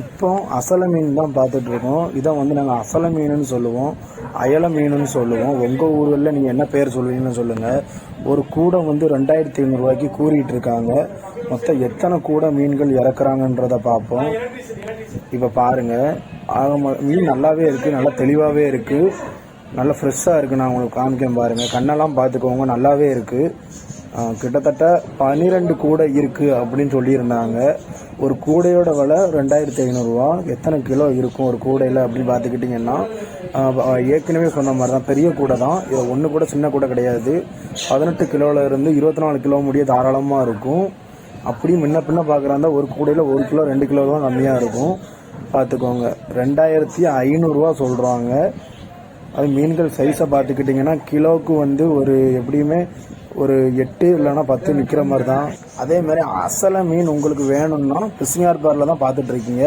இப்போ அசல மீன் தான் பார்த்துட்டு இருக்கோம் இதை வந்து நாங்கள் அசல மீனுன்னு சொல்லுவோம். அயல மீனுன்னு சொல்லுவோம். உங்கள் ஊரில் நீங்கள் என்ன பேர் சொல்லுவீங்கன்னு சொல்லுங்கள் ஒரு கூடை வந்து ரெண்டாயிரத்தி ஐநூறுரூவாய்க்கு கூறிட்டு இருக்காங்க மொத்தம் எத்தனை கூடை மீன்கள் இறக்குறாங்கன்றத பார்ப்போம். இப்போ பாருங்கள் ஆக மீன் நல்லாவே இருக்குது நல்லா தெளிவாகவே இருக்குது நல்லா ஃப்ரெஷ்ஷாக இருக்குது நான் உங்களுக்கு காமிக்கேன் பாருங்கள் கண்ணெல்லாம் பார்த்துக்கோங்க. நல்லாவே இருக்குது கிட்டத்தட்ட பன்னிரெண்டு கூடை இருக்குது அப்படின்னு சொல்லியிருந்தாங்க. ஒரு கூடையோட விலை ரெண்டாயிரத்தி ஐநூறுரூவா எத்தனை கிலோ இருக்கும் ஒரு கூடையில் அப்படின்னு பார்த்துக்கிட்டிங்கன்னா ஏற்கனவே சொன்ன மாதிரி தான். பெரிய கூடை தான். இது ஒன்று கூட சின்ன கூடை கிடையாது. பதினெட்டு கிலோவில் இருந்து இருபத்தி நாலு கிலோ முடிய தாராளமாக இருக்கும். அப்படி முன்ன பின்ன பார்க்குறாந்தா ஒரு கூடையில் ஒரு கிலோ ரெண்டு கிலோ தான் கம்மியாக இருக்கும். பார்த்துக்கோங்க. ரெண்டாயிரத்தி ஐநூறுரூவா சொல்கிறாங்க அது மீன்கள் சைஸை பார்த்துக்கிட்டிங்கன்னா கிலோவுக்கு வந்து ஒரு எப்படியுமே ஒரு எட்டு இல்லைன்னா பத்து நிற்கிற மாதிரி தான் அதே மாதிரி அசலை மீன் உங்களுக்கு வேணும்னா பிசிங்கார் பாரில் தான் பார்த்துட்ருக்கீங்க